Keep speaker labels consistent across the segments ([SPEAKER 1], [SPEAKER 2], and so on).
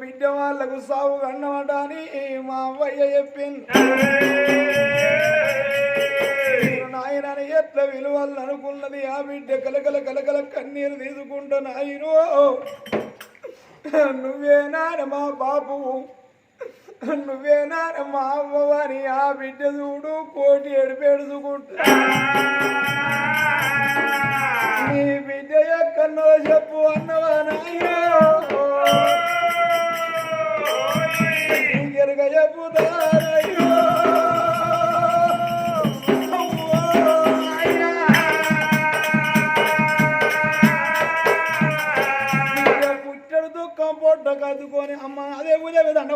[SPEAKER 1] బిడ్డ వాళ్ళకు సాగు కన్నమాట అని మా అవ్వయ్య చెప్పింది. నాయనని ఎట్ల విలువలు అనుకున్నది? ఆ బిడ్డ కలకల కలకల కన్నీరు తీసుకుంటా నాయను. నువ్వేనా మా బాబు. నువ్వేనా మా అవ్వని ఆ బిడ్డ చూడు కోటి ఎడిపేడుచుకుంటా నీ బిడ్డ ఎక్కడో చెప్పు అన్నవా నాయో పొట్ట కదుకొని అమ్మ అదే పూజ అదే నీ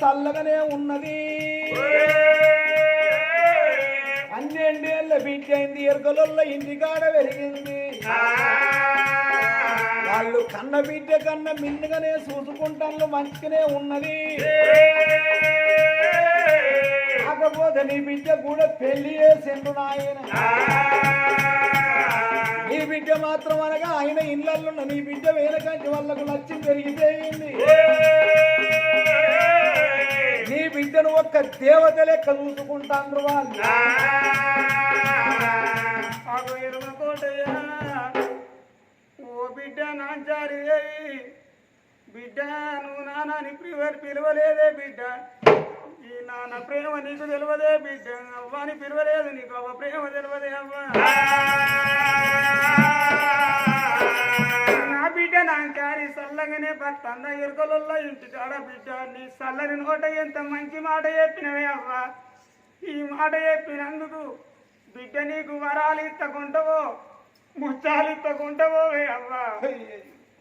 [SPEAKER 1] చల్లగానే ఉన్నది. పన్నెండేళ్ళ బిడ్డైంది అయింది ఎరుకలొల్ల ఇంటికాడ వెలిగింది వాళ్ళు కన్న బిడ్డ కన్న మిన్నుగానే చూసుకుంటాను మంచిగానే ఉన్నది. కాకపోతే నీ బిడ్డ కూడా పెళ్ళి చేసిండు నాయన. నీ బిడ్డ మాత్రం అనగా ఆయన ఇళ్ళల్లో నీ బిడ్డ వేల కంటి వాళ్ళకు నచ్చి పెరిగిపోయింది. బిడ్డను ఒక్క దేవత లెక్క చూసుకుంటాండ్రు వాళ్ళు.
[SPEAKER 2] ఓ బిడ్డ నాంచారి బిడ్డ నువ్వు నాన్నని పిలువరు పిలవలేదే బిడ్డ. ఈ నాన్న ప్రేమ నీకు తెలియదే బిడ్డ అవ్వని పిలవలేదు నీకు అవ్వ ప్రేమ తెలియదే అవ్వ. నా బిడ్డ చల్లగానే భర్త అంద ఎరుకలలో ఇంటి కాడ బిడ్డ. నీ చల్లని నోట ఎంత మంచి మాట చెప్పినవే అవ్వ. ఈ మాట చెప్పినందుకు బిడ్డ నీకు వరాలు ఇత్తకుంటావో ముచ్చాలు ఇత్తకుంటావో అవ్వా.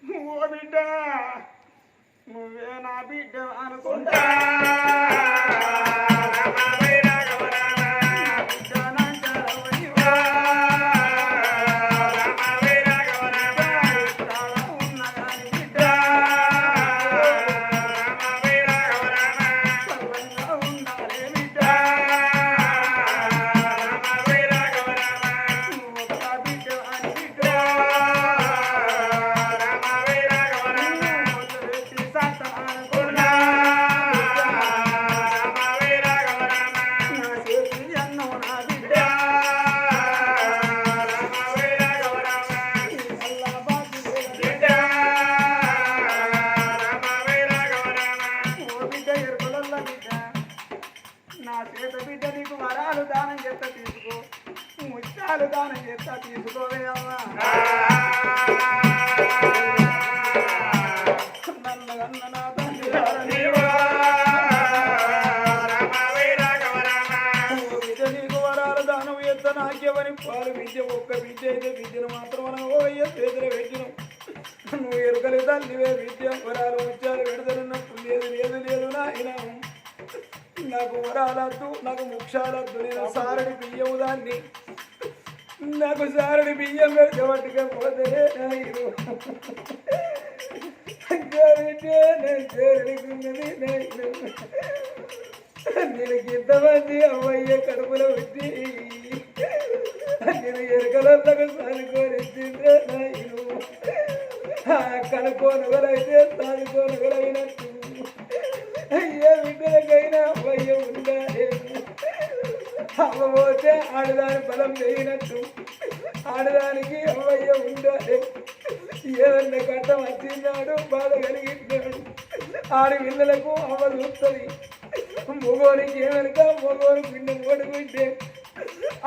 [SPEAKER 2] అవ్వ ఓ బిడ్డ నువ్వే నా బిడ్డ అనుకుంటా. వరాలద్దు నాకు ముక్షాలద్దు నేను సారడి బియ్యం దాన్ని. నాకు సారడి బియ్యం పెడితే పట్టుకపోతే నాయను జరిగితే నేను చేరుకున్నది నేను. ఇంతమంది అమ్మయ్య కడుపులో పెట్టి. నేను ఎరకలకు సానుకోనిచ్చిందే నాయను కనుకోనుగలైతే సానుకోనుగలైనట్టు ఏ బిడ్డలకైనా అమ్మయ్య ఉండాలి అవ్వబోతే ఆడదాని బలం లేనట్టు. ఆడదానికి అమ్మయ్య ఉండాలి
[SPEAKER 1] ఏదన్న కట్టం వచ్చినాడు బాధ కలిగినాడు ఆడి పిల్లలకు అమ్మ చూస్తుంది మగోనికి ఏమనక మగోని పిండి ఓడుకుంటే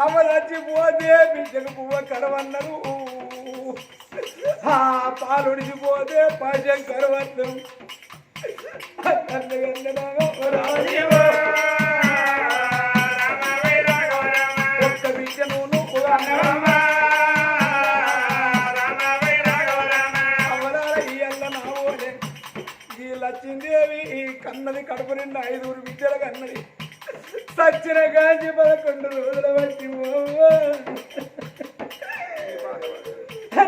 [SPEAKER 1] అమ్మ చచ్చిపోతే బిడ్డకు పువ్వ కడవన్నారు పాలుడిచిపోతే పాజం ఉడిచిపోతే కడవన్నారు లక్ష్మీదేవి కన్నది కడుపు నిండా ఐదుగురు బిడ్డలు కన్నది సచ్చిన కాంచి పదకొండు రోజుల బట్టి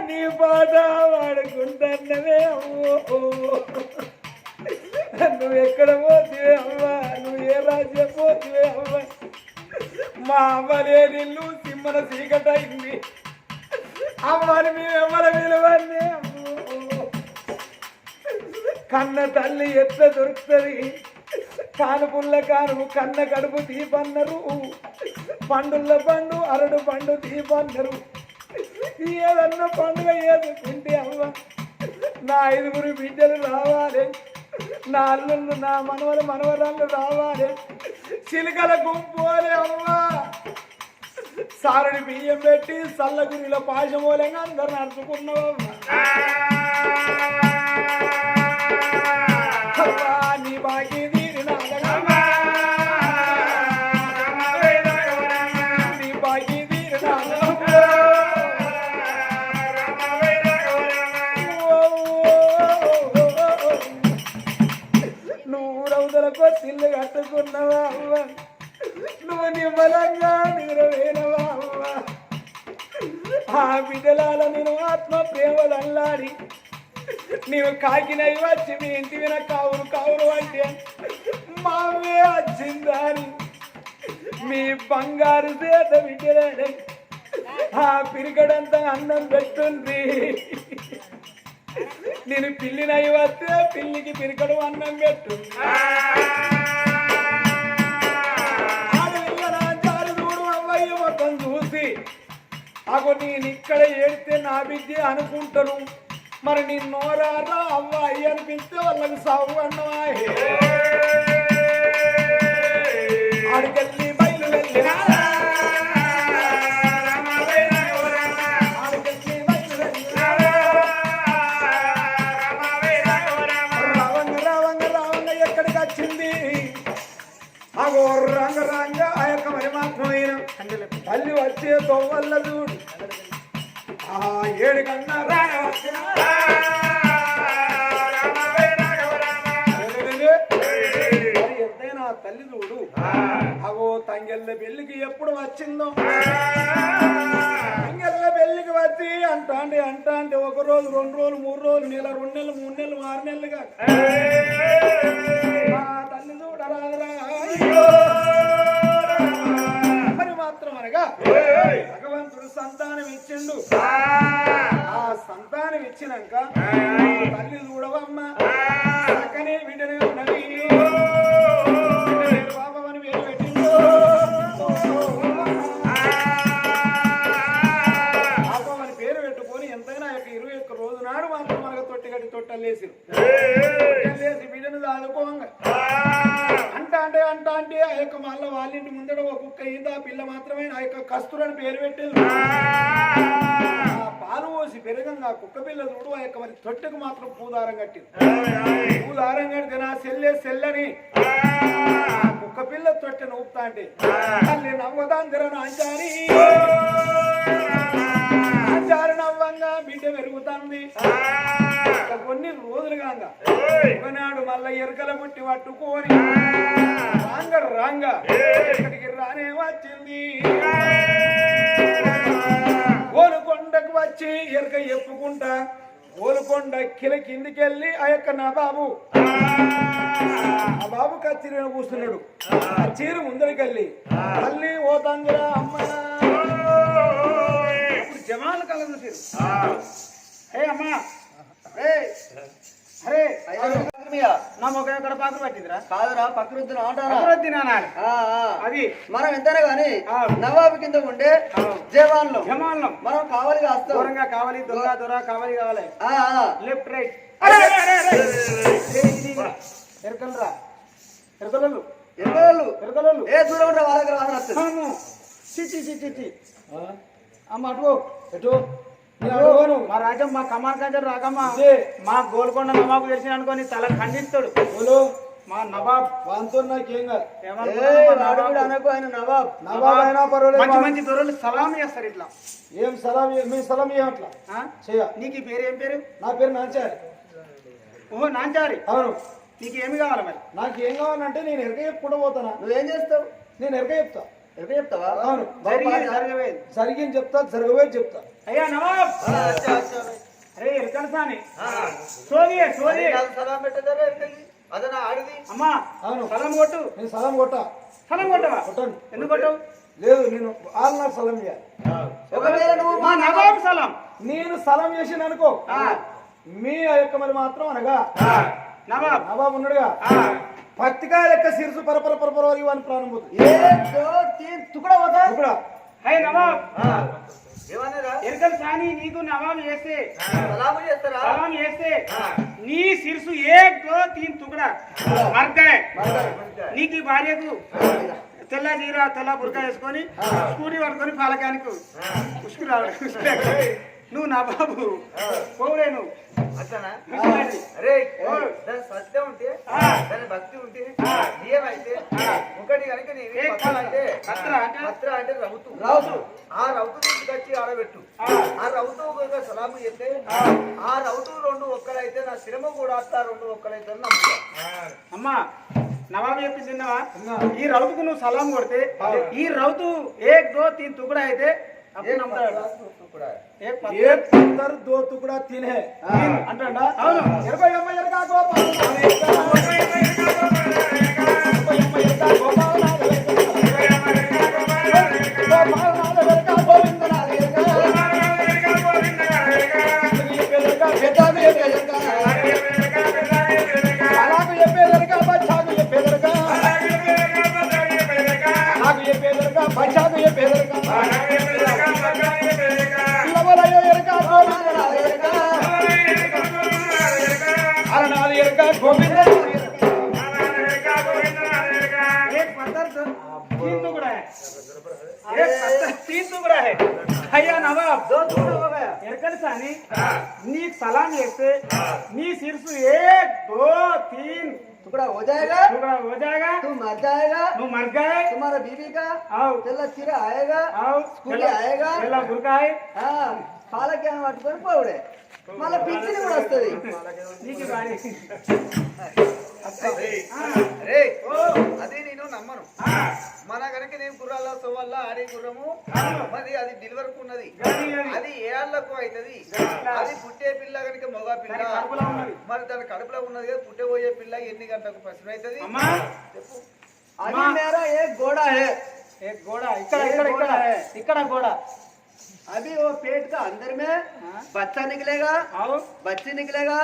[SPEAKER 1] నీ పాట వాడుకుంటున్నవే నువ్వు ఎక్కడ పోతివే అవ్వా? నువ్వు ఏ రాజ్యం పోతివే అవ్వా? మా అమ్మ లేనిల్లు సిమ్మన చీకటైంది అమ్మని మేము ఎవర విలువన్నీ కన్న తల్లి ఎట్ల దొరుకుతుంది? కానుపుల్ల కాను కన్న కడుపు తీపన్నరు. పండుల్ల పండు అరడు పండు తీపన్నరు. ఏదన్న పండుగ ఏదుకుంటే అవ్వ. నా ఐదుగురు బిడ్డలు రావాలి. నా అల్లుళ్ళు నా మనవలు మనవరాళ్ళు రావాలి. చిలుకల గుంపోలే అవ్వా సారుని బియ్యం పెట్టి సల్లగురిలో పాశమూలంగా అందరు నడుచుకున్నావమ్మా నీ బాకీ ఆ నేను ఆత్మ ప్రేమలల్లాడి. నీవు కాకినవి వచ్చి మీ ఇంటి విన కావురు కావురు అంటే మావే వచ్చిందని. మీ బంగారు చేత బిడ్డలే ఆ పిరిగడంతా అన్నం పెట్టుంది నేను పిల్లినై వస్తే పిల్లికి పిరికడు అన్నం పెట్టు అగో నేను ఇక్కడ ఏడితే నా బిడ్డ అనుకుంటాను మరి నీ నోరారా అవ్వాయి అనిపిస్తే వాళ్ళకి సాగు అన్నవా తల్లి వచ్చే తోవల్ల చూడు. ఆ ఏడు కన్నా రాయ వచ్చిన ఎంతైనా తల్లి చూడు. అగో తంగెళ్ళ పెళ్ళికి ఎప్పుడు వచ్చిందో. తంగెళ్ళ పెళ్ళికి వచ్చి అంటాండి అంటాండి ఒక రోజు రెండు రోజులు మూడు రోజులు నెల రెండు నెలలు మూడు నెలలు ఆరు నెలలుగా. తల్లి చూడరాదరా అనగా భగవంతుడు సంతానం ఇచ్చిండు ఆ సంతానం ఇచ్చినాక తల్లి చూడవమ్మ. బిడ్డనే ఉన్నది. పేరు పెట్టిండు. పాపమని పేరు పెట్టుకొని ఎంతైనా యొక్క ఇరవై ఒక్క రోజు నాడు మాత్రం మనకు తొట్టి కట్టి తొట్టలేసి తొట్టలేసి బిడ్డను దాదుకోంగా అంట అంటే అంట అంటే ఆ యొక్క మళ్ళీ వాళ్ళ ఇంటి ముందర ఒక కుక్క ఈత పిల్ల మాత్రమే ఆ యొక్క కస్తూరని పేరు పెట్టింది. ఆ పాలు పోసి పెరగంగా కుక్క పిల్ల చూడు ఆ యొక్క మరి తొట్టెకు మాత్రం పూదారం కట్టింది. పూదారం కడితే నా సెల్లే సెల్లని. కుక్క పిల్ల తొట్టె నవ్వుతా అంటే తల్లి నవ్వదాందిర అంచారి నాంచారి నవ్వంగా బిడ్డ పెరుగుతుంది. కొన్ని రోజులుగా ఒకనాడు మళ్ళా ఎరకల పుట్టి పట్టుకొని రాంగ రాంగ. ఇక్కడికి రానే వచ్చింది. గోలుకొండకు వచ్చి ఎరక ఎప్పుకుంటా. గోలుకొండ కిల కిందికెళ్ళి ఆ యొక్క నా బాబు. ఆ! బాబు కచ్చిరిన కూర్చున్నాడు ఆ! చీర ముందరికెళ్ళి. తల్లి ఓ తంగిరా అమ్మ. జమాలు కల చూసారు ఏ అమ్మా అరే
[SPEAKER 2] నా మొక్క ఎక్కడ పాకులు పట్టిందిరా
[SPEAKER 3] కాదురా పక్కరుద్దున ఆటారా.
[SPEAKER 2] అది.
[SPEAKER 3] మనం ఎంతనే గాని
[SPEAKER 2] ఆ.
[SPEAKER 3] నవాబు కింద ఉండే. జవాన్లు.
[SPEAKER 2] జమానం
[SPEAKER 3] మనం కావాలి కాస్తాం.
[SPEAKER 2] దూరంగా కావాలి దొర దొర కావాలి కావాలి.
[SPEAKER 3] ఆ, ఆ.
[SPEAKER 2] Left right. ఎరకలరా? ఎరకలు
[SPEAKER 3] ఎన్నోళ్ళు
[SPEAKER 2] ఎరకలు
[SPEAKER 3] ఏ దూరం ఉంటే వాళ్ళ దగ్గర వాసన వస్తుంది.
[SPEAKER 2] చిచి చిచి చి అమ్మ అటు
[SPEAKER 1] ఎటు.
[SPEAKER 2] మా రాజ్యం మా కమాన్ కంచె రాకమ్మా. మా గోల్కొండ నవాబు తెలిసిన అనుకోని తల ఖండిస్తాడు. మా నవాబ్.
[SPEAKER 1] వాంతో నాకేం కాదు.
[SPEAKER 3] ఏ? అనకు ఆయన నవాబ్.
[SPEAKER 1] నవాబ్. అయినా పర్వాలేదు
[SPEAKER 2] మంచి మంచి దొరలు సలాం చేస్తారు ఇట్లా.
[SPEAKER 1] ఏం సలాం మీ సలాం ఇయ్య అట్లా?
[SPEAKER 2] ఆ?
[SPEAKER 1] చెయ్య
[SPEAKER 2] నీకు ఈ పేరు ఏం పేరు?
[SPEAKER 1] నా పేరు నాంచారి.
[SPEAKER 2] ఓహో నాంచారి.
[SPEAKER 1] అవును.
[SPEAKER 2] నీకు ఏమి కావాలి మరి?
[SPEAKER 1] నాకు ఏం కావాలంటే నేను ఎరక చెప్పుకుంటూ పోతానా?
[SPEAKER 3] నువ్వేం చేస్తావు?
[SPEAKER 1] నేను ఎరక చెప్తా.
[SPEAKER 3] ఎక్కడ చెప్తావా?
[SPEAKER 1] అవును.
[SPEAKER 2] జరిగింది
[SPEAKER 1] చెప్తా జరగబోయేది చెప్తా.
[SPEAKER 2] అయ్యా నవాబ్. అరే ఎరకలు సాని సోది
[SPEAKER 3] నాకు సలాం పెట్టదారా ఎక్కడికి? అదనా ఆడిది?
[SPEAKER 2] అమ్మా
[SPEAKER 1] అవును.
[SPEAKER 2] సలం కొట్టు.
[SPEAKER 1] నేను సలాం కొట్టా.
[SPEAKER 2] సలం కొట్టవా?
[SPEAKER 1] కొట్టండి.
[SPEAKER 2] ఎందుకు కొట్టవు?
[SPEAKER 1] లేదు నేను వాళ్ళు నాకు సలాం ఇయ్యాలి
[SPEAKER 3] ఒకవేళ నువ్వు
[SPEAKER 2] మా నవాబ్ సలం.
[SPEAKER 1] నేను సలాం చేసిన అనుకో.
[SPEAKER 2] ఆ.
[SPEAKER 1] మీ ఆ యొక్క మరి మాత్రం అనగా.
[SPEAKER 2] నవాబ్.
[SPEAKER 1] నవాబు ఉన్నాడుగా.
[SPEAKER 2] ఆ.
[SPEAKER 1] పత్తికాయ లెక్క సిరుసు పరపర పరపర అని
[SPEAKER 3] ఏ దో తీన్ తుకడా.
[SPEAKER 1] ఇప్పుడు
[SPEAKER 2] హై నవాబ్. ఎరకలు సాని నీకు నవాబ్ చేస్తే. సలాం చేస్తే. నీ సిరుసు ఏక్ దో తీన్ తుకడా. మర్కాయ్ నీకు భార్యకు తెల్ల జీరా తెల్ల బురక వేసుకొని స్కూటీ పట్టుకొని పాలకానికి ఉసుకు రావాలి నువ్వు నా బాబు. పోవులే నువ్వు.
[SPEAKER 3] అట్లనా?
[SPEAKER 2] విసిరాలి.
[SPEAKER 3] అరే దాని సత్యం ఉంటే దాని భక్తి ఉంటే నియమ అయితే ఒకటి కనుక నీవి
[SPEAKER 2] ఏ
[SPEAKER 3] పత్ర అంటే
[SPEAKER 2] పత్ర అంటే?
[SPEAKER 3] పత్ర అంటే రౌతు
[SPEAKER 1] రౌతు.
[SPEAKER 3] ఆ రౌతు తీసుకొచ్చి ఆడబెట్టు ఆ. రౌతు ఒక సలాము చెప్తే ఆ. రౌతు రెండు ఒక్కలైతే నా శ్రమ కూడా అత్త రెండు ఒక్కలైతే అని నమ్ముతా.
[SPEAKER 2] అమ్మా నవాబు చెప్పింది ఈ రౌతుకు నువ్వు సలాం కొడితే ఈ రౌతు ఏక్ దో తీన్ తుకడా అయితే అప్పుడు నమ్ముతాడు.
[SPEAKER 3] కూడా
[SPEAKER 2] ఏక్ పత్ర.
[SPEAKER 1] ఏ పత్తర్ దో తుకుడా తినే
[SPEAKER 2] అంటాడా అవును
[SPEAKER 1] ఇరవై ఎనభై ఎనకా గోపాల నాథ ఎనకా. ఇరవై ఎనభై ఎనకా గోపాల నాథ ఎనకా. గోపాల నాథ ఎనకా, గోవింద गोविंद
[SPEAKER 2] एक पत्थर तीन टुकड़ा है। एक पत्थर तीन टुकड़ा है। भैया नवाब
[SPEAKER 3] दो टुकड़ा हो गया
[SPEAKER 2] एरकन सानी नी सलाम ऐसे नी सिरसु एक दो तीन
[SPEAKER 3] टुकड़ा हो जाएगा।
[SPEAKER 2] टुकड़ा हो जाएगा।
[SPEAKER 3] तू मर जाएगा।
[SPEAKER 2] तू मर गए
[SPEAKER 3] तुम्हारा बीवी का
[SPEAKER 2] आओ
[SPEAKER 3] चला चिरा आएगा।
[SPEAKER 2] आओ
[SPEAKER 3] स्कूल आएगा।
[SPEAKER 2] चला गुरका है
[SPEAKER 3] हाँ। కాలజ్ఞానం పట్టుకొని పోవుడే. మళ్ళీ పిచ్చిని కూడా వస్తుంది. అదే నేను నమ్మను. మన కనుక నేను గుర్రాల సోవల్ల ఆడే గుర్రము మరి అది డెలివరకు ఉన్నది. అది ఏ ఆళ్ళకు అవుతుంది అది పుట్టే పిల్ల కనుక మగ పిల్ల. మరి దాని కడుపులో ఉన్నది కదా పుట్టే పోయే పిల్ల ఎన్ని గంటలకు ప్రశ్న అవుతుంది చెప్పు. అది మేరా ఏ గోడ
[SPEAKER 2] ఏ? గోడ? ఇక్కడ ఇక్కడ గోడ.
[SPEAKER 3] अभी वो पेट का अंदर में हाँ। बच्चा निकलेगा बच्ची निकलेगा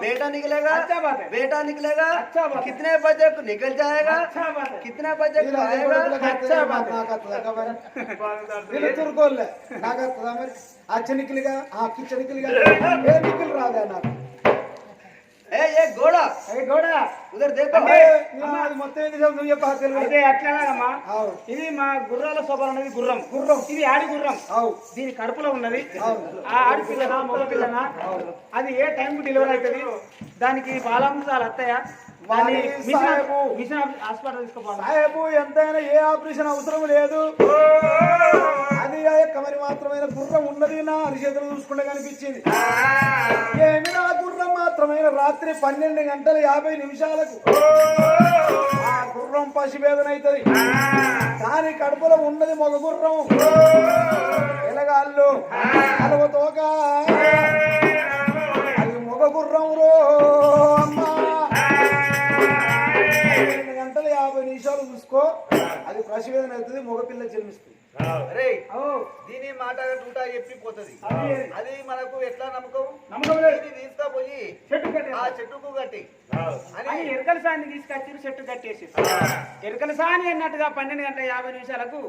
[SPEAKER 3] बेटा निकलेगा
[SPEAKER 2] अच्छा बात है।
[SPEAKER 3] बेटा निकलेगा
[SPEAKER 2] अच्छा बात
[SPEAKER 3] कितने बजे को निकल जाएगा
[SPEAKER 2] अच्छा बात है।
[SPEAKER 3] कितने बजे को आएगा?
[SPEAKER 2] अच्छा बात है।
[SPEAKER 1] अच्छा निकलेगा हाँ किचन निकलेगा। ये निकल रहा है ना ఏ
[SPEAKER 2] గోడ.
[SPEAKER 1] గోడ. మొత్తం నువ్వు
[SPEAKER 2] ఇది మా గుర్రాల శోభలు అనేది గుర్రం.
[SPEAKER 1] గుర్రం.
[SPEAKER 2] ఇది ఆడి గుర్రం. దీని కడుపులో ఉన్నది. ఆ ఆడి పిల్లనా మొదల పిల్లనా? అది ఏ టైంకు డెలివరీ అవుతుంది? దానికి బాలాంశాలు అత్తయ్య
[SPEAKER 1] సాహెబు. ఎంతైనా ఏ ఆపరేషన్ అవసరం లేదు. అది ఆ యొక్క మరి మాత్రమైన గుర్రం ఉన్నది నా అరిచేతులు చూసుకుంటే కనిపించింది. ఏమి నా గుర్రం మాత్రమైన రాత్రి పన్నెండు గంటల యాభై నిమిషాలకు ఆ గుర్రం పసివేదన అవుతుంది. దాని కడుపులో ఉన్నది మగ గుర్రం. ఎలగాళ్ళు అది
[SPEAKER 3] మాట చెప్పిపోతుంది
[SPEAKER 2] అది.
[SPEAKER 3] అది మనకు ఎట్లా నమ్మకం
[SPEAKER 2] నమ్మకం లేదు
[SPEAKER 3] ఇది తీసుకపోయి
[SPEAKER 2] చెట్టు కట్టే
[SPEAKER 3] ఆ చెట్టుకు కట్టి
[SPEAKER 2] అని
[SPEAKER 3] అని
[SPEAKER 2] ఎరకల సాని తీసుకొచ్చి చెట్టు కట్టేసి ఎరకల సాని అన్నట్టుగా పన్నెండు గంటల యాభై నిమిషాలకు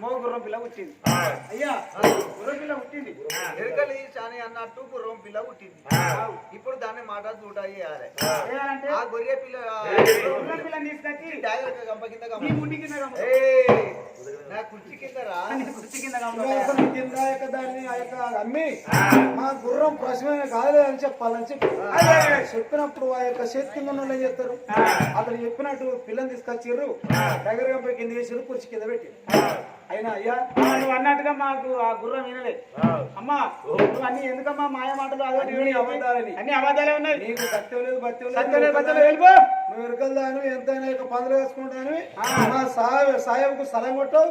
[SPEAKER 2] మో గుర్రం పిల్ల పుట్టింది అయ్యా గుర్రం పిల్ల పుట్టింది.
[SPEAKER 3] ఎరుకలి చాని అన్నట్టు గుర్రం పిల్ల పుట్టింది ఇప్పుడు దాన్ని మాట టూటా చేయాలి.
[SPEAKER 2] చేయాలంటే
[SPEAKER 3] ఆ గొర్రె పిల్ల
[SPEAKER 2] గుర్రం పిల్లని తీసుకొచ్చి
[SPEAKER 3] గంప కింద
[SPEAKER 2] కింద గమ్ము.
[SPEAKER 3] ఏయ్, నా కుర్చీ కింద రా.
[SPEAKER 2] నీ కుర్చీ కింద
[SPEAKER 1] ఇంకా
[SPEAKER 2] గమ్ము.
[SPEAKER 1] అసలు కింద ఆ యొక్క దాన్ని ఆ యొక్క అమ్మి మా గుర్రం ప్రశ్న కాదు అని చెప్పాలని చెప్పి చెప్పినప్పుడు ఆ యొక్క చేతి కింద ఉన్న వాళ్ళు అతను చెప్పినట్టు పిల్లని తీసుకొచ్చిర్రు. దగ్గరగా పోయి కింద వేసిర్రు కుర్చీ కింద పెట్టి అయినా అయ్యా
[SPEAKER 2] నువ్వు అన్నట్టుగా మాకు ఆ గుర్రం వినలే. అమ్మా నువ్వు అన్ని ఎందుకమ్మా మాయ మాటలు
[SPEAKER 1] అబద్ధాలని.
[SPEAKER 2] అన్ని అబద్ధాలే ఉన్నాయి.
[SPEAKER 1] నీకు సత్యం లేదు
[SPEAKER 2] సత్యం లేదు, వెళ్ళిపో.
[SPEAKER 1] నువ్వు ఎరకల్దాను ఎంతైనా ఇక పందులు వేసుకుంటాను మా సాయ సాయబుకు స్థలం కొట్టావు.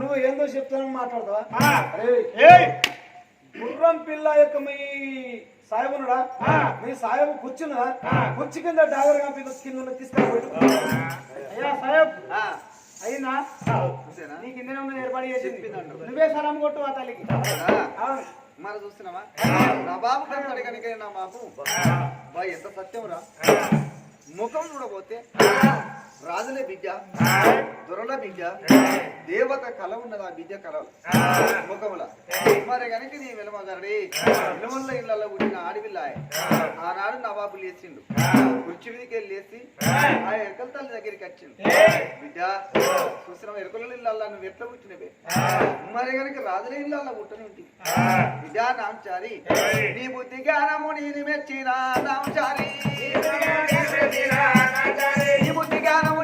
[SPEAKER 1] నువ్వు ఏందో చెప్తానని మాట్లాడతావా? గుర్రం పిల్ల యొక్క మీ సాయబునుడా మీ సాయబు కూర్చున్నదా? కుర్చీ కింద డాగర్ కంపి కింద ఉన్న తీసుకెళ్ళి
[SPEAKER 2] అయ్యా
[SPEAKER 3] ఆ,
[SPEAKER 2] అయినా? నీ ఉన్న ఏర్పాటు
[SPEAKER 3] చెప్పిందంట.
[SPEAKER 2] నువ్వే సలాం కొట్టు ఆ తల్లికి.
[SPEAKER 3] మరి చూస్తున్నావా? నా బాబు కనబడి కనుక నా బాబు. బా ఎంత సత్యం రా. ముఖం చూడబోతే రాజులే బిడ్డ దొరల బిడ్డ దేవత కళ ఉన్నది ఆ బిడ్డ కళ ముఖముల. మరి కనుక నీ వెలమగారి ఇళ్ళ ఇళ్ళలో పుట్టిన ఆడవిల్ల ఆనాడు నవాబు లేచిండు. కుర్చీ మీదకి వెళ్ళి లేచి ఆ ఎరకల తల్లి దగ్గరికి వచ్చిండు. బిడ్డ చూసిన ఎరకల ఇళ్ళల్లో నువ్వు ఎట్లా పుట్టినవే? మరి కనుక రాజుల ఇళ్ళల్లో పుట్టని ఉంటుంది బిడ్డ నాంచారి నీ బుద్ధి జ్ఞానము నేను మెచ్చిన నాంచారి నీ బుద్ధి జ్ఞానము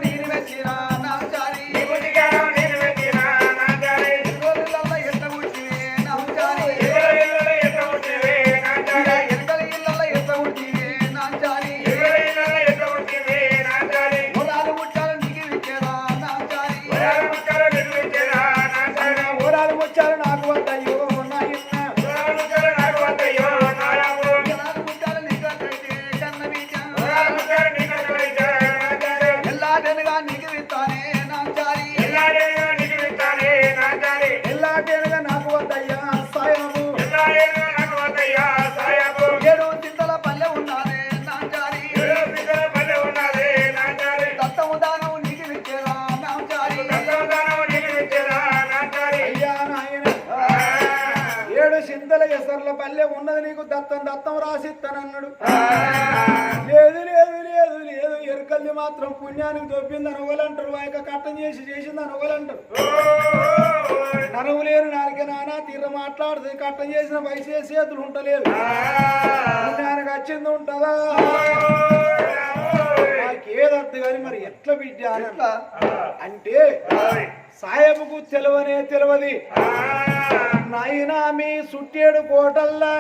[SPEAKER 1] దత్తం దత్తం రాసిస్తానన్నాడు. లేదు లేదు లేదు లేదు. ఎరుకల్ని మాత్రం పుణ్యానికి దొబ్బిందని ఒకలంటారు ఆ యొక్క కట్టం చేసి చేసింది ఒకలంటారు ననువు లేరు నాలుగే నానా తీర మాట్లాడుతుంది కట్టం చేసిన వయసు చేతులు ఉంటలేదు. పుణ్యానికి వచ్చింది ఉంటుందా? ఏదర్థ కానీ మరి ఎట్లా బిడ్డ అంటే సాయబుకు తెలవనే తెలవది. నాయనా మీ సుట్టేడు కోటల్లా.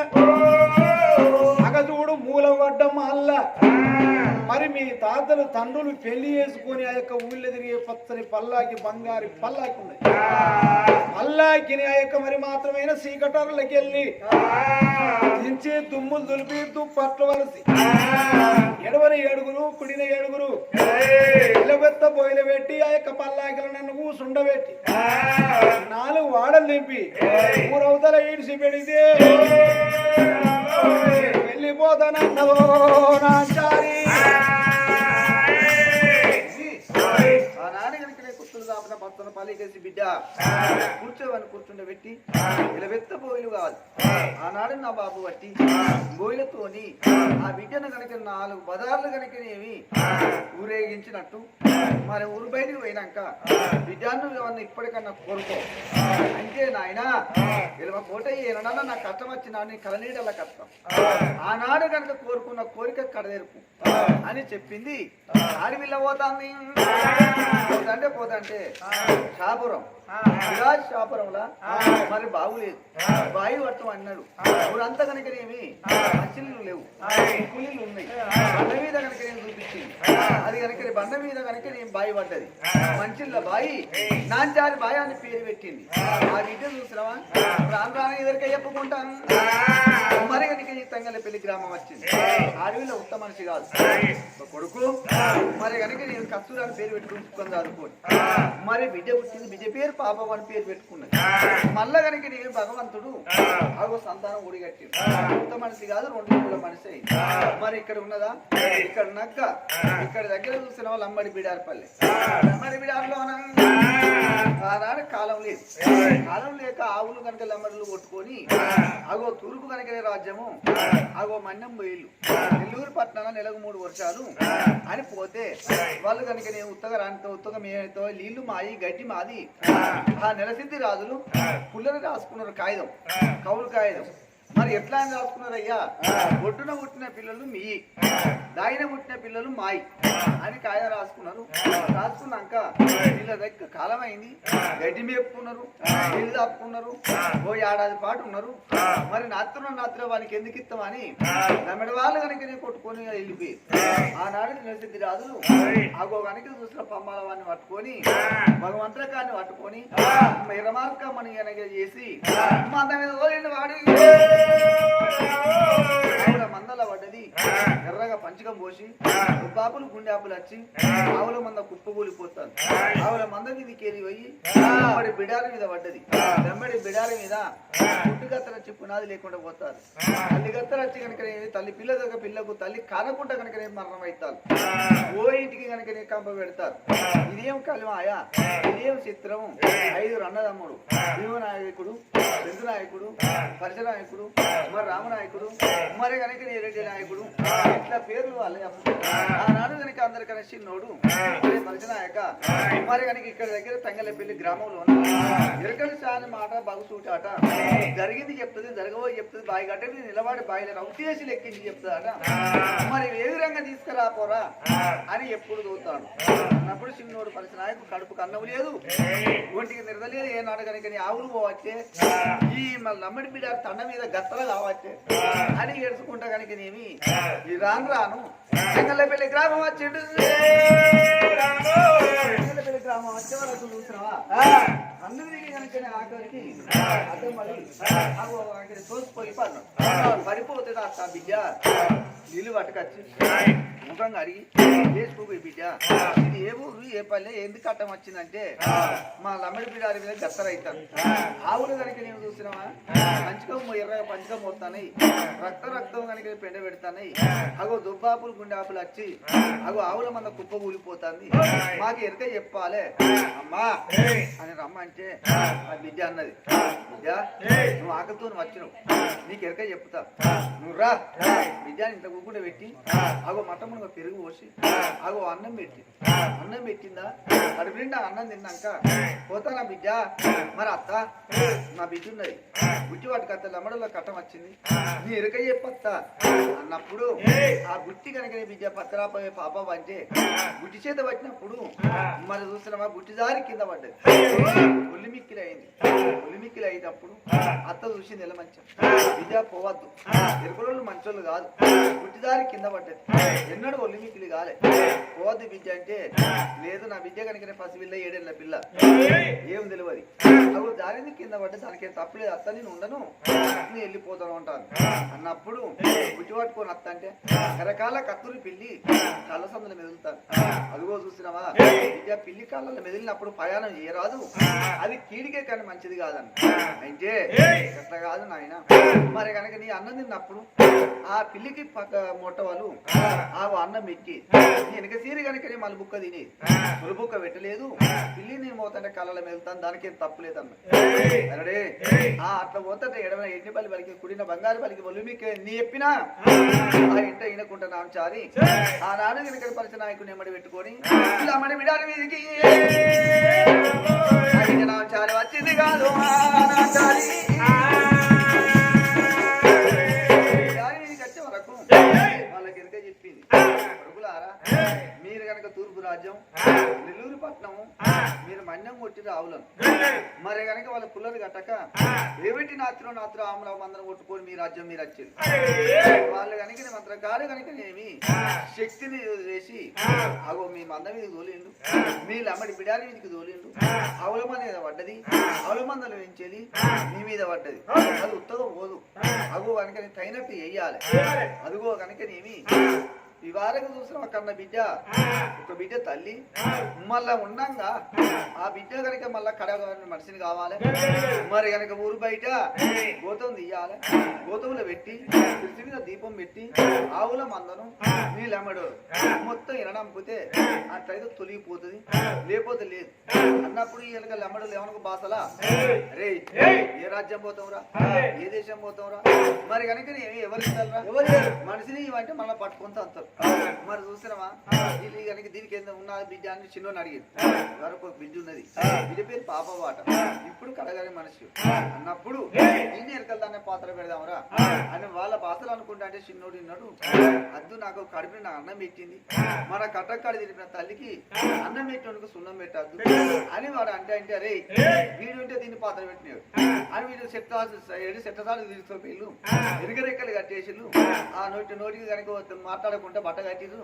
[SPEAKER 1] అగదూడు పడ్డం అల్ల. మరి మీ తాతలు తండ్రులు పెళ్ళి చేసుకుని ఆ యొక్క ఊళ్ళో తిరిగే పచ్చని పల్లాకి బంగారు పల్లాకి ఉన్నాయి. పల్లాకిని ఆ యొక్క మరి మాత్రమైన సీకటర్లకి వెళ్ళి దించి దుమ్ములు దులిపి దుప్పట్లు వలసి ఎడవని ఏడుగురు కుడిన ఏడుగురు నిలబెత్త బొయ్యలు పెట్టి ఆ యొక్క పల్లాకిలు నన్ను కూసుండబెట్టి నాలుగు వాడలు నింపి ఊరవతల ఈడ్చి పెడితే వెళ్ళిపోతానన్నదో నా చారి
[SPEAKER 3] దాపిన బిడ్డ కూర్చోవని కూర్చుండ పెట్టి ఇలవెత్త బోయిలు కాదు ఆనాడు నా బాబు బట్టి బోయిలతోని ఆ బిడ్డను కనుక నాలుగు బజార్లు కనుకనేవి ఊరేగించినట్టు మరి ఊరు బయటికి పోయినాక బిడ్డను ఏమన్నా ఇప్పటికన్నా కోరుకో అంటే నాయన ఇలా కోట ఏనన్నా నాకు కష్టం వచ్చినా నీ కలనీడల కష్టం. ఆనాడు కనుక కోరుకున్న కోరిక కడదేరుపు అని చెప్పింది. ఆడపిల్ల పోతాంది. పోతంటే పోతంటే షాపురం విరాజ్ షాపురంలా మరి బాగులేదు బాయి పట్టం అన్నాడు. ఊరంతా కనుకనేమి మచ్చిళ్ళు లేవు. పులిలు ఉన్నాయి. అన్న మీద కనుక నేను చూపించింది. అది కనుక బండ మీద కనుక నేను బాయి పడ్డది. మంచిళ్ళ బాయి నాంచారి బాయి అని పేరు పెట్టింది. ఆ. విద్య చూసినావా? రాను రాను ఎదురుగా చెప్పుకుంటాను. మరి కనుక ఈ తంగలపల్లి గ్రామం వచ్చింది. అడవిలో ఉత్త మనిషి కాదు. కొడుకు. మరి కనుక నేను కస్తూరి అని పేరు పెట్టుకుని చదువుకోండి మరి బిడ్డ పుట్టింది. బిడ్డ పేరు పాపం అని పేరు పెట్టుకున్నది. మళ్ళా కనుక నేను భగవంతుడు అగో సంతానం ఊడిగట్టింది ఉత్త మనిషి కాదు రెండు మూల మనిషి అయింది. మరి ఇక్కడ ఉన్నదా? ఇక్కడ నక్క ఇక్కడ దగ్గర చూసిన వాళ్ళు అమ్మడి బిడారపల్లి. అమ్మడి బిడారులో ఆనాడు కాలం లేదు. కాలం లేక ఆవులు కనుక లమ్మడులు కొట్టుకొని అగో తూర్పు కనుక రాజ్యము అగో మన్నం బయలు నెల్లూరు పట్టణాల నెలకు మూడు వర్షాలు అని పోతే వాళ్ళు కనుక నేను ఉత్తగా రానితో ఉత్తగా మేతో నీళ్ళు మాయి గడ్డి మాది. ఆ. నెలసిద్ధి రాజులు పుల్లని రాసుకున్నారు కాగితం. కౌలు కాగితం. మరి ఎట్లా అని రాసుకున్నారయ్యా? ఒడ్డున పుట్టిన పిల్లలు మీ దాయిన పుట్టిన పిల్లలు మాయి అని కాయ రాసుకున్నారు. రాసుకున్నాక వీళ్ళ దగ్గర కాలం అయింది గడ్డి మేపుకున్నారు నీళ్ళు దాపుకున్నారు ఓ ఏడాది పాటు ఉన్నారు. మరి నాత్రం నాత్రం వానికి ఎందుకు ఇస్తామని నమ్మిడి వాళ్ళు కనుక నేను కొట్టుకొని వెళ్ళిపోయి ఆనాడు నిలసిద్ధి రాజులు ఆగో కనుక చూసిన పమ్మాల వాడిని పట్టుకొని భగవంతకాన్ని పట్టుకొని ఇరమార్కమని కనుక చేసి మంద మీద వాడి. మందల పడ్డది ఎర్రగా పంచకం పోసి బాపులు గుండె వచ్చి ఆవుల మంద కుప్పకూలిపోతాను ఆవుల మంద మీద కేరి పోయి వెంబడి బిడాల మీద పడ్డది వెంబడి బిడాల మీద పుట్టుగత్తర వచ్చి పునాది లేకుండా పోతారు. తల్లిగత్ర వచ్చి కనుక తల్లి పిల్ల దగ్గర పిల్లకు తల్లి కానకుండా కనుక మరణం అవుతారు ఓ ఇంటికి కనుక కంప పెడతారు ఇదేం కలిమాయా? ఇదేం చిత్రం ఐదు అన్నదమ్ముడు భీమనాయకుడు చంద్ర నాయకుడు పరశునాయకుడు మరి రామనాయకుడు మరి కనుక రెడ్డి నాయకుడు ఇట్లా పేర్లు వాళ్ళే అప్పుడు. ఆనాడు కనుక అందరికన్నా చిన్నోడు మరి పరశునాయక మరి కనుక ఇక్కడ దగ్గర తంగలపల్లి గ్రామంలో ఎరకలి సాని మాట బగుసూటాట జరిగింది చెప్తుంది జరగబో చెప్తుంది బాయి గడ్డకి నిలబడి బాయిలో రౌతేసి లెక్కించి చెప్తాడ మరి ఏ విధంగా తీసుకురా పోరా అని ఎప్పుడు దూతాడు అన్నప్పుడు చిన్నోడు పరిస్థితి నాయకు కడుపు కన్నవు లేదు ఒంటికి నిరదలేదు ఏ నాడు కనుక నీ ఆవులు పోవచ్చే ఈ మళ్ళీ నమ్మడి బిడ్డ తండ మీద గత్తలు కావచ్చే అని ఏడుచుకుంటా కనుక నేమి ఈ రాను రాను పెళ్ళి గ్రామం పెళ్ళి గ్రామం వచ్చే వరకు చూసినావా? అందరికి కనుక ఆఖరికి అదే మరి అక్కడ తోసిపోయి పడిపోతుంది అత్త బిడ్డ నీళ్ళు పట్టుకొచ్చి. ముఖంగా అడిగి వేసుకోపోయి బిడ్డ? ఇది ఏ ఊరు ఏ పల్లె ఎందుకు కట్టం వచ్చిందంటే మా లమ్మడి బిడారి మీద గత్తర అవుతాను ఆవులు కనుక నేను చూసినావా? పంచకం ఎర్రగా పంచకం పోతాయి రక్త రక్తం కనుక పెండ పెడతాయి అగో దుబ్బాపులు గుండె ఆపులు వచ్చి అగో ఆవుల మంద కుప్ప కూలిపోతుంది మాకు ఎరక చెప్పాలే. అమ్మా అని రమ్మంటే ఆ. బిడ్డ అన్నది బిడ్డ నువ్వు ఆకలితో వచ్చినావు. నీకు ఎరక చెప్తా. నువ్వు రా. బిడ్డని ఇంత కూకుండా పెట్టి అగో మట్టమునుగా పెరుగు పోసి అగో అన్నం పెట్టి అన్నం పెట్టిందా? కడుపు నిండా అన్నం తిన్నాక పోతానా బిడ్డ? మరి అత్త నా బిడ్డ ఉన్నది. గుట్టి వాటి కథ లమ్మడలో కట్టం వచ్చింది. నీ ఎరక చెప్పత్తా. అన్నప్పుడు ఆ గుట్టి కనుక నీ బిడ్డ పత్తరాపోయే పాప అంటే గుట్టి చేత పట్టినప్పుడు మరి చూసినావా గుట్టి దారి కింద పడ్డది. అయింది ఒలిమిక్కిలి అయినప్పుడు అత్త చూసి నెల మంచం బిడ్డ పోవద్దు. ఎరుకులోళ్ళు మంచోళ్ళు కాదు. గుట్టిదారి కింద పడ్డది. ఎన్నడూ ఒలిమిక్కిలి కాలే. పోవద్దు బిడ్డ అంటే లేదు నా బిడ్డ కనుక పసిపిల్ల ఏడేళ్ళ పిల్ల. ఏం తెలియదు అప్పుడు దారిని కింద పడ్డ దానికి తప్పలేదు అత్త నేను ఉండను. నేను వెళ్ళిపోతాను అంటాను అన్నప్పుడు గుడ్డి పట్టుకొని అత్త అంటే రకరకాల కత్తులు పిల్లి కళ్ళ సందులు మెదులుతాను అదిగో చూసినావా? విద్య పిల్లి కాళ్ళలో మెదిలినప్పుడు ప్రయాణం చేయరాదు. అది కీడికే కానీ మంచిది కాదని. అంటే ఎట్లా కాదు నాయన. మరి కనుక నీ అన్నం తిన్నప్పుడు ఆ పిల్లికి పక్క మొట్టవాళ్ళు ఆ అన్నం పెట్టి వెనక సీరి కనుక మలుబుక్క తిని. ములుబుక్క పెట్టలేదు. పిల్లి నేను పోతుంటే కళ్ళలో మెదులుతాను దానికి ఏం తప్పులేదన్న అరే ఆ అట్లా పోతుంటే ఎడమ ఎన్ని బలి బలికి కుడిన బంగారు బలికి బలు మీకు నీ చెప్పినా? ఆ. ఇంట ఈనకుంటున్నాం చారి ఆనాడు కనుక పరిచయ నాయకుని ఎమ్మడి పెట్టుకొని ఇలా మడి బిడారి మీదకి నా చారి వచ్చింది కాదు. ఆ చారి వాళ్ళకి మీరు కనుక తూర్పు రాజ్యం నెల్లూరు పట్నం మీరు మన్యం కొట్టి రావులను మరి కనుక వాళ్ళ పుల్లలు కట్టక ఏమిటి నాత్రం నాత్రం ఆమరావు మందరం కొట్టుకొని మీ రాజ్యం మీరు వచ్చేది వాళ్ళు కనుక మంత్రకారు కనుక నేమి శక్తిని వేసి అగో మీ మంద మీద తోలిండు. మీ లమ్మడి బిడారి మీదకి తోలిండు. అవుల మంద మీద పడ్డది. అవుల మందలు వేయించేది మీ మీద పడ్డది. అది ఉత్తగం పోదు. అగో కనుక తగినట్టు వెయ్యాలి అదిగో కనుక నేమి ఈ వారకు చూసిన కన్న బిడ్డ? ఒక బిడ్డ తల్లి. మళ్ళా ఉండంగా ఆ. బిడ్డ కనుక మళ్ళా కడ మనిషిని కావాలి. మరి కనుక ఊరు బయట గోతం తీయాలి. గోతంలో పెట్టి కృషి మీద దీపం పెట్టి ఆవుల మందను నీళ్ళమ్మడు మొత్తం ఇనడంపితే అట్లయితే తొలిగిపోతుంది. లేకపోతే లేదు. అన్నప్పుడు ఈ వెనక లమ్మడు ఏమనుకో బాసలా? రే ఏ. రాజ్యం పోతావురా? ఏ దేశం పోతావురా? మరి కనుక ఎవరు ఇస్తారా? మనిషిని ఇవంటే మళ్ళీ పట్టుకుంటూ అంటారు మరి చూసినావా ఇది కనుక దీనికి ఎంత ఉన్న బిడ్డ అని చిన్న అడిగింది. వరకు ఒక బిడ్డ ఉన్నది. బిడ్డ పేరు పాపవాట. ఇప్పుడు కడగని మనిషి. అన్నప్పుడు నేను ఎరకల్దానే పాత్ర పెడదాంరా అని వాళ్ళ పాత్రలు అనుకుంటా అంటే చిన్నోడు ఉన్నాడు అద్దు నాకు కడిపిన నా అన్నం పెట్టింది. మన కట్టక్కడి తిరిగిన తల్లికి అన్నం పెట్టినందుకు సున్నం పెట్టద్దు. అని వాడు అంటే అంటే అరే వీడు ఉంటే దీన్ని పాత్ర పెట్టినాడు. అని వీడు సెట్ ఏడు సెట్టసాలు తీసుకుపోయిళ్ళు ఎరుగరెక్కలు కట్టేసిళ్ళు ఆ. నోటి నోటికి కనుక మాట్లాడకుండా బట్ట కట్టిరు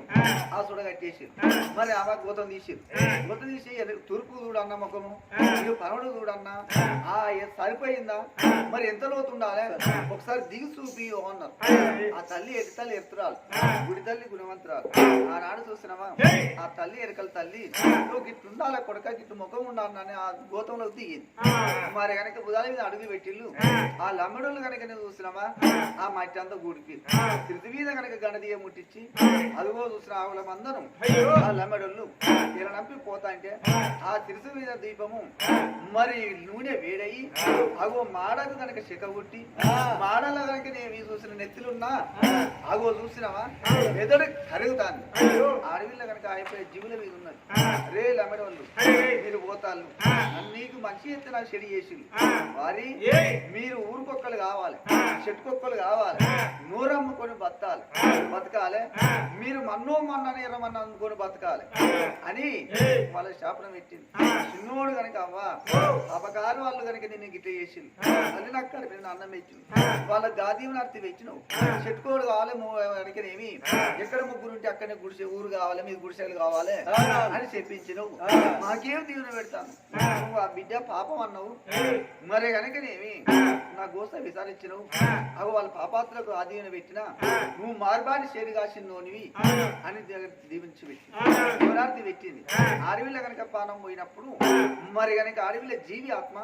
[SPEAKER 3] ఆ. సుడ కట్టేసిరు మరి ఆమె గోతం తీసిరు గోతం తీసి తూర్పు చూడన్న ముఖము ఇటు పరమడు చూడన్న ఆ. ఎ- సరిపోయిందా? మరి ఎంత లోతు ఉండాలి? ఒకసారి దిగి చూపి అన్నారు. ఆ. తల్లి ఎటు తల్లి ఎత్తురాలు? గుడి తల్లి గుణవంతురాలు. ఆనాడు చూసినావా? ఆ తల్లి ఎరకల తల్లి నువ్వు గిట్టు ఉండాలి కొడక గిట్టు ముఖం ఉండాలని ఆ గోతంలో దిగింది. మరి కనుక బుధాల మీద అడుగు పెట్టిల్లు ఆ. లమ్మడోళ్ళు కనుక చూసినావా? ఆ. మట్టి అంతా గుడికి తిరుతి మీద కనుక గణదీయ ముట్టించి అదిగో చూసిన ఆవుల మందరం ఆ లమ్మడోళ్ళు ఇలా నంపి పోతా అంటే ఆ తిరుసు మీద దీపము మరి నూనె వేడయి అగో మాడకు కనుక చెక్క కొట్టి మాడలో కనుక నేను చూసిన నెత్తులున్నా అగో చూసినావా? మెదడు కరుగుతాను. అడవిలో కనుక అయిపోయే జీవుల మీద ఉన్నది. రే లమ్మడి వాళ్ళు మీరు పోతాళ్ళు. నీకు మంచి ఎత్తున చెడి చేసి వారి మీరు ఊరుకొక్కలు కావాలి. చెట్టుకొక్కలు కావాలి. నూరమ్ముకొని బతకాలి. బతకాలి. మీరు మన్నో మన్నని ఎర్రమన్న అనుకొని బతకాలి. అని వాళ్ళ శాపనం పెట్టింది. చిన్నోడు కనుక అవ్వ అపకారం వాళ్ళు కనుక నిన్ను గిట్ట చేసింది అది నాకు నిన్ను అన్నం పెట్టింది వాళ్ళ గాదీవి నడితే చెట్టుకోడు కావాలి కనుకనేమి ఎక్కడ ముగ్గురు ఉంటే అక్కడనే గుడిసె ఊరు కావాలి మీ గుడిసెలు కావాలి అని చెప్పించినావు. మాకేం దీవెన పెడతాను? నువ్వు ఆ బిడ్డ పాపం అన్నావు. మరి కనుకనేమి నా గోస విచారించినవు అవి వాళ్ళ పాపాత్రకు ఆధీన పెట్టిన? నువ్వు మార్బాని చేరి కాసినోనివి అని దీవించి పెట్టి శివరాత్రి పెట్టింది. అడవిలో కనుక పానం పోయినప్పుడు మరి కనుక అడవిలో జీవి ఆత్మ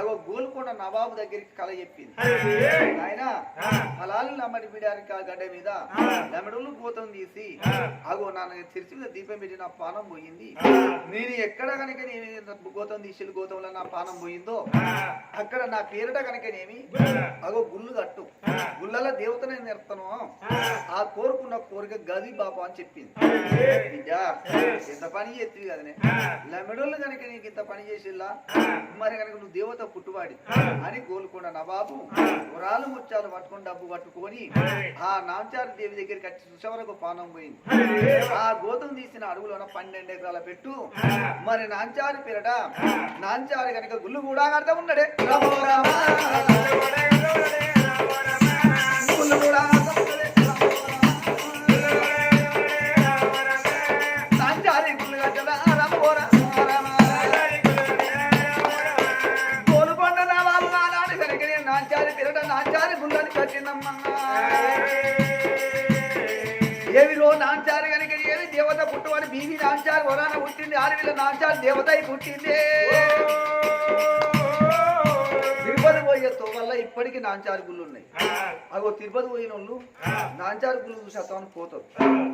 [SPEAKER 3] అగో గోల్కొండ నవాబు దగ్గరికి కల చెప్పింది. ఆయన ఫలాలు నమ్మడి బిడారికి ఆ గడ్డ మీద లెమడులు గోతం తీసి అగో నాన్న తెరిచి మీద దీపం పెట్టి నా పానం పోయింది. నేను ఎక్కడ కనుక నేను గోతం తీసి గోతంలో నా పానం పోయిందో అక్కడ నా పేరిట కనుకనేమి అగో గుళ్ళు కట్టు. గుళ్ళల దేవతనే నేర్తాను? ఆ. కోరుకున్న కోరిక గది బాబా అని చెప్పింది. బిడ్డ ఎంత పని చేస్తుంది కదనే. లమెడోళ్ళు కనుక నీకు ఇంత పని చేసిల్లా మరి కనుక నువ్వు దేవత పుట్టువాడి అని కోలుకున్న నవాబు వరాలు ముత్యాలు పట్టుకొని డబ్బు పట్టుకొని ఆ. నాంచారి దేవి దగ్గరికి వచ్చి చూసే వరకు పానం పోయింది. ఆ. గోతం తీసిన అడుగులోన పన్నెండు ఎకరాల పెట్టు. మరి నాంచారి పేరట నాంచారి కనుక గుళ్ళు కూడా కడతా ఉన్నాడే. రామో రామ. గుళ్ళు నాంచారి దేవత పుట్టువాడు బీవి నాంచారు వరాన పుట్టింది ఆడవిలో నాంచారు దేవత పుట్టింది పోయే వల్ల ఇప్పటికీ నాంచారు గుళ్ళు ఉన్నాయి. అగో తిరుపతి పోయిన వాళ్ళు నాంచారు గుళ్ళు చూసేస్తామని పోతారు.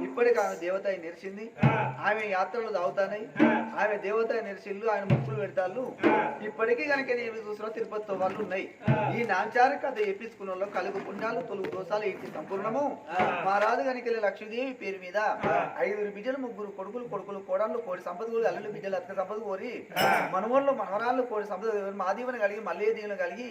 [SPEAKER 3] ఇప్పటికి ఆమె దేవత నెరిసింది. ఆమె యాత్రలు తాగుతాయి ఆమె దేవత నెరిసిల్లు ఆయన ముక్కులు పెడతాళ్ళు. ఇప్పటికీ కనుక ఏమి చూసినా తిరుపతితో వాళ్ళు ఉన్నాయి. ఈ నాంచారు కథ ఎప్పించుకున్న వాళ్ళు కలుగు పుణ్యాలు తొలుగు దోషాలు ఏంటి సంపూర్ణము? మా రాజు కనుక లక్ష్మీదేవి పేరు మీద ఐదుగురు బిడ్డలు ముగ్గురు కొడుకులు కొడుకులు కోడళ్ళు కోడి సంపద అల్లులు బిడ్డలు అత్త సంపద కోరి మనవళ్ళు మనవరాళ్ళు కోడి సంపద మాదీవన కలిగి మల్లే దీవెన కలిగి